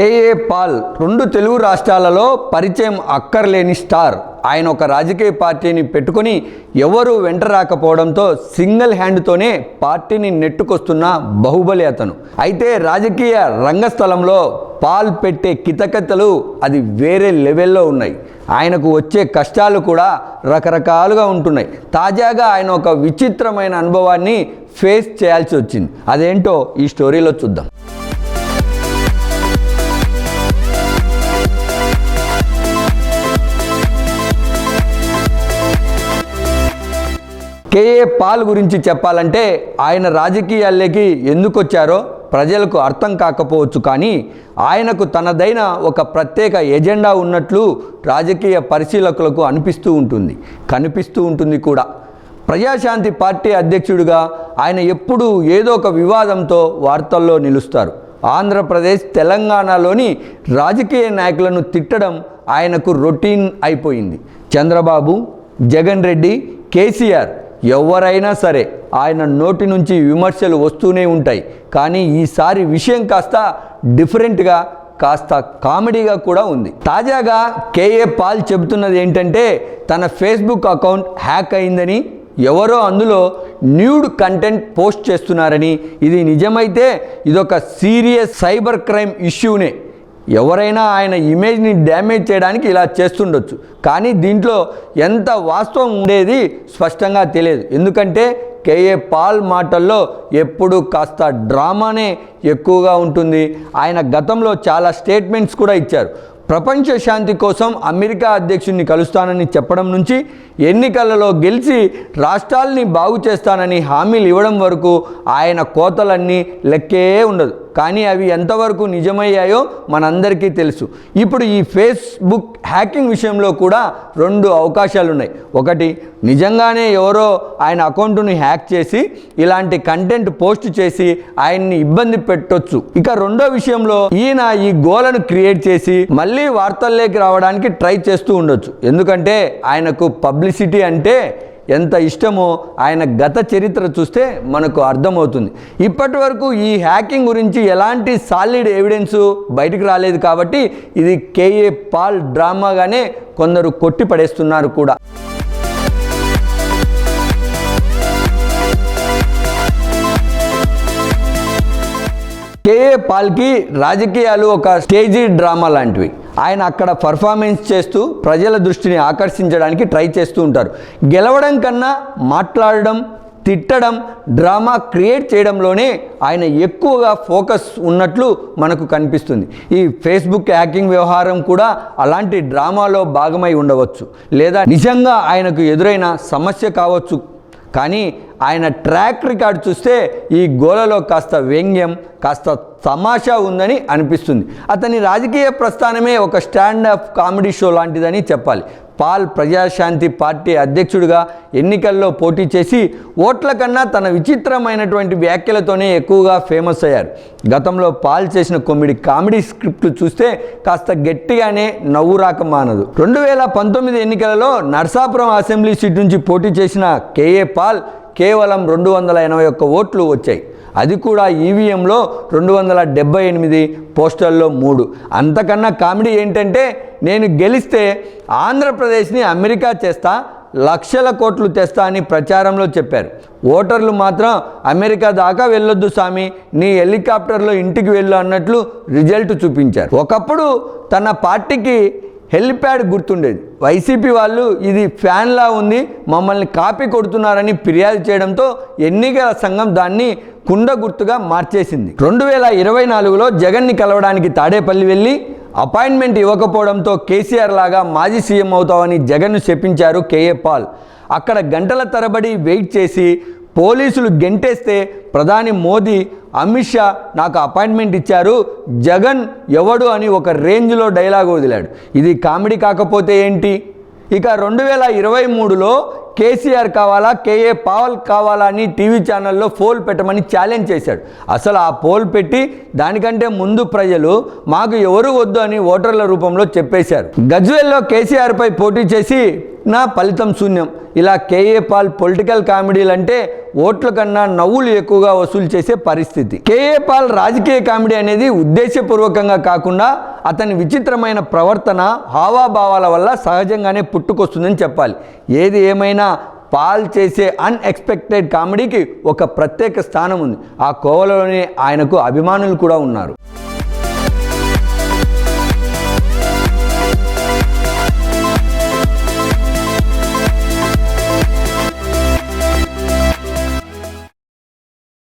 KA Paul రెండు తెలుగు రాష్ట్రాలలో పరిచయం అక్కర్లేని స్టార్. ఆయన ఒక రాజకీయ పార్టీని పెట్టుకొని ఎవరు వెంట రాకపోవడంతో సింగిల్ హ్యాండ్తోనే పార్టీని నెట్టుకొస్తున్న బాహుబలి అతను. అయితే రాజకీయ రంగస్థలంలో పాల్ పెట్టే కితకతలు అది వేరే లెవెల్లో ఉన్నాయి. ఆయనకు వచ్చే కష్టాలు కూడా రకరకాలుగా ఉంటున్నాయి. తాజాగా ఆయన ఒక విచిత్రమైన అనుభవాన్ని ఫేస్ చేయాల్సి వచ్చింది. అదేంటో ఈ స్టోరీలో చూద్దాం. కేఏ పాల్ గురించి చెప్పాలంటే ఆయన రాజకీయాల్లోకి ఎందుకు వచ్చారో ప్రజలకు అర్థం కాకపోవచ్చు కానీ ఆయనకు తనదైన ఒక ప్రత్యేక ఎజెండా ఉన్నట్లు రాజకీయ పరిశీలకులకు అనిపిస్తూ ఉంటుంది. కనిపిస్తూ ఉంటుంది కూడా. ప్రజాశాంతి పార్టీ అధ్యక్షుడిగా ఆయన ఎప్పుడూ ఏదో ఒక వివాదంతో వార్తల్లో నిలుస్తారు. ఆంధ్రప్రదేశ్ తెలంగాణలోని రాజకీయ నాయకులను తిట్టడం ఆయనకు రొటీన్ అయిపోయింది. చంద్రబాబు జగన్ రెడ్డి కేసీఆర్ ఎవరైనా సరే ఆయన నోటి నుంచి విమర్శలు వస్తూనే ఉంటాయి. కానీ ఈసారి విషయం కాస్త డిఫరెంట్గా కాస్త కామెడీగా కూడా ఉంది. తాజాగా కేఏ పాల్ చెబుతున్నది ఏంటంటే తన ఫేస్బుక్ అకౌంట్ హ్యాక్ అయిందని ఎవరో అందులో న్యూడ్ కంటెంట్ పోస్ట్ చేస్తున్నారని. ఇది నిజమైతే ఇదొక సీరియస్ సైబర్ క్రైమ్ ఇష్యూనే. ఎవరైనా ఆయన ఇమేజ్ని డ్యామేజ్ చేయడానికి ఇలా చేస్తుండొచ్చు. కానీ దీంట్లో ఎంత వాస్తవం ఉండేది స్పష్టంగా తెలియదు. ఎందుకంటే కేఏ పాల్ మాటల్లో ఎప్పుడు కాస్త డ్రామానే ఎక్కువగా ఉంటుంది. ఆయన గతంలో చాలా స్టేట్మెంట్స్ కూడా ఇచ్చారు. ప్రపంచ శాంతి కోసం అమెరికా అధ్యక్షుడిని కలుస్తానని చెప్పడం నుంచి ఎన్నికలలో గెలిచి రాష్ట్రాల్ని బాగు చేస్తానని హామీలు ఇవ్వడం వరకు ఆయన కోతలన్నీ లెక్కే ఉండదు. కానీ అవి ఎంతవరకు నిజమయ్యాయో మనందరికీ తెలుసు. ఇప్పుడు ఈ ఫేస్బుక్ హ్యాకింగ్ విషయంలో కూడా రెండు అవకాశాలు ఉన్నాయి ఒకటి నిజంగానే ఎవరో ఆయన అకౌంట్ని హ్యాక్ చేసి ఇలాంటి కంటెంట్ పోస్ట్ చేసి ఆయన్ని ఇబ్బంది పెట్టొచ్చు. ఇక రెండో విషయంలో ఈయన ఈ గోలను క్రియేట్ చేసి మళ్ళీ వార్తల్లోకి రావడానికి ట్రై చేస్తూ ఉండొచ్చు. ఎందుకంటే ఆయనకు పబ్లిసిటీ అంటే ఎంత ఇష్టమో ఆయన గత చరిత్ర చూస్తే మనకు అర్థమవుతుంది. ఇప్పటి వరకు ఈ హ్యాకింగ్ గురించి ఎలాంటి సాలిడ్ ఎవిడెన్స్ బయటకు రాలేదు కాబట్టి ఇది కేఏ పాల్ డ్రామాగానే కొందరు కొట్టి పడేస్తున్నారు కూడా. కేఏ పాల్కి రాజకీయాలు ఒక స్టేజీ డ్రామా లాంటివి. ఆయన అక్కడ పర్ఫార్మెన్స్ చేస్తూ ప్రజల దృష్టిని ఆకర్షించడానికి ట్రై చేస్తూ ఉంటారు. గెలవడం కన్నా మాట్లాడడం తిట్టడం డ్రామా క్రియేట్ చేయడంలోనే ఆయన ఎక్కువగా ఫోకస్ ఉన్నట్లు మనకు కనిపిస్తుంది. ఈ ఫేస్బుక్ హ్యాకింగ్ వ్యవహారం కూడా అలాంటి డ్రామాలో భాగమై ఉండవచ్చు. లేదా నిజంగా ఆయనకు ఎదురైన సమస్య కావచ్చు. కానీ ఆయన ట్రాక్ రికార్డ్ చూస్తే ఈ గోలలో కాస్త వ్యంగ్యం కాస్త తమాషా ఉందని అనిపిస్తుంది. అతని రాజకీయ ప్రస్థానమే ఒక స్టాండ్ అప్ కామెడీ షో లాంటిదని చెప్పాలి. పాల్ ప్రజాశాంతి పార్టీ అధ్యక్షుడిగా ఎన్నికల్లో పోటీ చేసి ఓట్ల కన్నా తన విచిత్రమైనటువంటి వ్యాఖ్యలతోనే ఎక్కువగా ఫేమస్ అయ్యారు. గతంలో పాల్ చేసిన కొమ్మిడి కామెడీ స్క్రిప్ట్లు చూస్తే కాస్త గట్టిగానే నవ్వు రాక మానదు. రెండు వేల పంతొమ్మిది ఎన్నికలలో నర్సాపురం అసెంబ్లీ సీట్ నుంచి పోటీ చేసిన కేఏ పాల్ కేవలం రెండు వందల ఎనభై ఒక్క ఓట్లు వచ్చాయి. అది కూడా ఈవీఎంలో రెండు వందల డెబ్బై ఎనిమిది పోస్టల్లో మూడు. అంతకన్నా కామెడీ ఏంటంటే నేను గెలిస్తే ఆంధ్రప్రదేశ్ని అమెరికా చేస్తా లక్షల కోట్లు తెస్తా అని ప్రచారంలో చెప్పారు. ఓటర్లు మాత్రం అమెరికా దాకా వెళ్ళొద్దు స్వామి నీ హెలికాప్టర్లో ఇంటికి వెళ్ళు అన్నట్లు రిజల్ట్ చూపించారు. ఒకప్పుడు తన పార్టీకి హెలిప్యాడ్ గుర్తుండేది. వైసీపీ వాళ్ళు ఇది ఫ్యాన్లా ఉంది మమ్మల్ని కాపీ కొడుతున్నారని ఫిర్యాదు చేయడంతో ఎన్నికల సంఘం దాన్ని కుండ గుర్తుగా మార్చేసింది. రెండు వేల ఇరవై నాలుగులో జగన్ని కలవడానికి తాడేపల్లి వెళ్ళి అపాయింట్మెంట్ ఇవ్వకపోవడంతో కేసీఆర్ లాగా మాజీ సీఎం అవుతామని జగన్ను చెప్పించారు కేఏ పాల్. అక్కడ గంటల తరబడి వెయిట్ చేసి పోలీసులు గెంటేస్తే ప్రధాని మోదీ అమిత్ షా నాకు అపాయింట్మెంట్ ఇచ్చారు. జగన్ ఎవడు అని ఒక రేంజ్లో డైలాగ్ వదిలాడు. ఇది కామెడీ కాకపోతే ఏంటి? ఇక రెండు వేల ఇరవై మూడులో కేసీఆర్ కావాలా కేఏ పావల్ కావాలా అని టీవీ ఛానల్లో పోల్ పెట్టమని ఛాలెంజ్ చేశాడు. అసలు ఆ పోల్ పెట్టి దానికంటే ముందు ప్రజలు మాకు ఎవరు వద్దు అని ఓటర్ల రూపంలో చెప్పేశారు. గజ్వేల్లో కేసీఆర్పై పోటీ చేసి నా ఫలితం శూన్యం. ఇలా కేఏ పాల్ పొలిటికల్ కామెడీలు అంటే ఓట్ల కన్నా నవ్వులు ఎక్కువగా వసూలు చేసే పరిస్థితి. కేఏ పాల్ రాజకీయ కామెడీ అనేది ఉద్దేశపూర్వకంగా కాకుండా అతని విచిత్రమైన ప్రవర్తన హావాభావాల వల్ల సహజంగానే పుట్టుకొస్తుందని చెప్పాలి. ఏది ఏమైనా పాల్ చేసే అన్ఎక్స్పెక్టెడ్ కామెడీకి ఒక ప్రత్యేక స్థానం ఉంది. ఆ కోవలోనే ఆయనకు అభిమానులు కూడా ఉన్నారు.